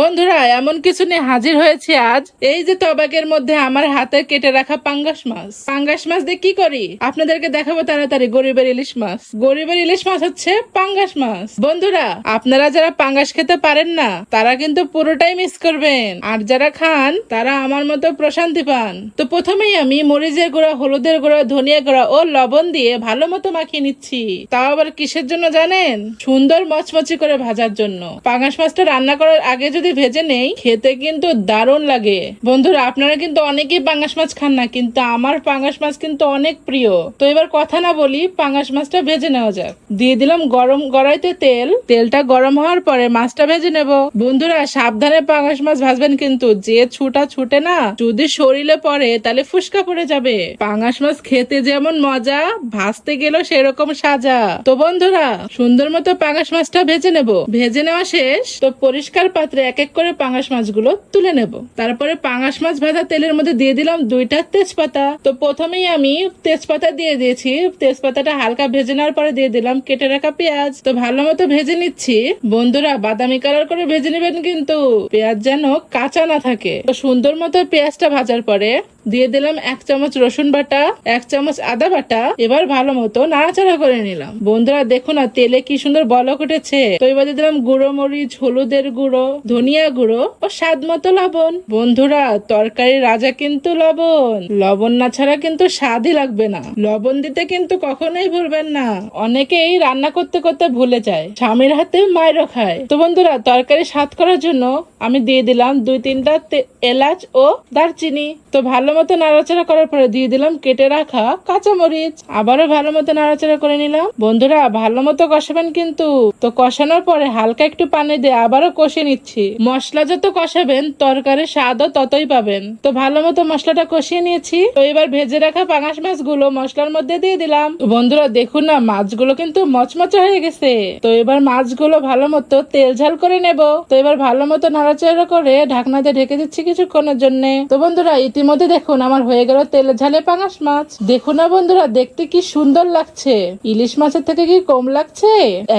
বন্ধুরা, এমন কিছু নিয়ে হাজির হয়েছে আজ। এই যে তবাকের মধ্যে আমার হাতে কেটে রাখা পাঙ্গাস মাছ। পাঙ্গাস মাছ দিয়ে কি করি? আপনাদেরকে দেখাবো তাড়াতাড়ি গরিবের ইলিশ মাছ। গরিবের ইলিশ মাছ হচ্ছে পাঙ্গাস মাছ। বন্ধুরা, আপনারা যারা পাঙ্গাস খেতে পারেন না, তারা কিন্তু পুরোটাই মিস করবেন। আর যারা খান, তারা আমার মতো প্রশান্তি পান। তো প্রথমেই আমি মরিচের গুঁড়া, হলুদের গুঁড়া, ধনিয়া গুঁড়া ও লবণ দিয়ে ভালো মতো মাখিয়ে নিচ্ছি। তাও আবার কিসের জন্য জানেন? সুন্দর মচমচি করে ভাজার জন্য। পাঙ্গাস মাছটা রান্না করার আগে যদি ভেজে নেই, খেতে কিন্তু দারুণ লাগে। বন্ধুরা, আপনারা কিন্তু অনেকেই পাঙ্গাস মাছ খান না, কিন্তু আমার পাঙ্গাস মাছ কিন্তু অনেক প্রিয়। তো এবার কথা না বলি, পাঙ্গাস মাছটা ভেজে নেওয়া যাক। দিয়ে দিলাম গরম কড়াইতে তেল। তেলটা গরম হওয়ার পরে মাছটা ভেজে নেব। বন্ধুরা, সাবধানে পাঙ্গাস মাছ ভাজবেন কিন্তু, যে ছুটা ছুটে না, যদি শরীরে পড়ে, তাহলে ফুসকা পড়ে যাবে। পাঙ্গাস মাছ খেতে যেমন মজা, ভাজতে গেলেও সেরকম সাজা। তো বন্ধুরা, সুন্দর মতো পাঙ্গাস মাছটা ভেজে নেব। ভেজে নেওয়া শেষ। তো পরিষ্কার পাত্রে এক এক করে পাঙাশ মাছগুলো তুলে নেব। তারপরে পাঙাশ মাছ ভাজা তেলের মধ্যে দিয়ে দিলাম দুইটা তেজপাতা। তো প্রথমেই আমি তেজপাতা দিয়ে দিয়েছি। তেজপাতাটা হালকা ভেজে নেওয়ার পরে দিয়ে দিলাম কেটে রাখা পেঁয়াজ। তো ভালো মতো ভেজে নিচ্ছি। বন্ধুরা, বাদামি কালার করে ভেজে নেবেন কিন্তু পেঁয়াজ যেন কাঁচা না থাকে। তো সুন্দর মতো পেঁয়াজটা ভাজার পরে দিয়ে দিলাম এক চামচ রসুন বাটা, এক চামচ আদা বাটা। এবার ভালো মতো নাড়াচাড়া করে নিলাম। বন্ধুরা, দেখো না, তেলে কি সুন্দর বলক উঠেছে। তো এবার দিয়ে দিলাম গুঁড়ো মরিচ, হলুদের গুঁড়ো, ধনিয়া গুঁড়ো ও স্বাদ মতো লবণ। বন্ধুরা তরকারি রাজা কিন্তু লবণ। লবণ না ছাড়া কিন্তু স্বাদই লাগবে না। লবণ দিতে কিন্তু কখনোই ভুলবেন না। অনেকেই রান্না করতে করতে ভুলে যায়। স্বামীর হাতে মায়েরও খায়। তো বন্ধুরা তরকারি স্বাদ করার জন্য আমি দিয়ে দিলাম দুই তিনটা এলাচ ও দারচিনি। তো ভালো মতো নাড়াচাড়া করার পরে দিয়ে দিলাম, কেটে রাখা কাঁচামরিচ। আবারও ভালো মতো নাড়াচাড়া করে নিলাম। বন্ধুরা ভালো মতো কষাবেন কিন্তু। তো কষানোর পরে হালকা একটু পানি দিয়ে আবারও কষে নিচ্ছি। মশলা যত কষাবেন, তরকারির স্বাদও ততই পাবেন। তো ভালো মতো মশলাটা কষিয়ে নিয়েছি। তো এবার ভেজে রাখা পাঙাশ মাছগুলো মশলার মধ্যে দিয়ে দিলাম। বন্ধুরা, দেখুন না, মাছগুলো কিন্তু মচমচে হয়ে গেছে। তো এবার মাছগুলো ভালো মতো তেল ঝাল করে নেব। তো এবার ভালো মতো নাড়াচাড়া করে ঢাকনা দিয়ে ঢেকে দিচ্ছি কিছুক্ষণের জন্য। তো বন্ধুরা, ইতিমধ্যে দেখুন, আমার হয়ে গেল তেলে ঝালে পাঙাশ মাছ। দেখুন না বন্ধুরা, দেখতে কি সুন্দর লাগছে। ইলিশ মাছের থেকে কি কম লাগছে?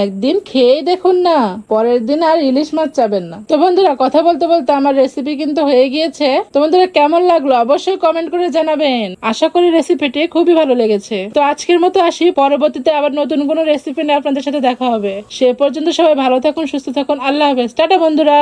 একদিন খেয়েই দেখুন না, পরের দিন আর ইলিশ মাছ চাবেন না। তো বন্ধুরা, কথা বলতে বলতে আমার রেসিপি কিন্তু হয়ে গিয়েছে। তো বন্ধুরা, কেমন লাগল অবশ্যই কমেন্ট করে জানাবেন। আশা করি রেসিপিটি খুবই ভালো লেগেছে। তো আজকের মতো আসি, পরবর্তীতে আবার নতুন কোনো রেসিপি নিয়ে আপনাদের সাথে দেখা হবে। সে পর্যন্ত সবাই ভালো থাকুন, সুস্থ থাকুন। আল্লাহ হাফেজ। টাটা বন্ধুরা।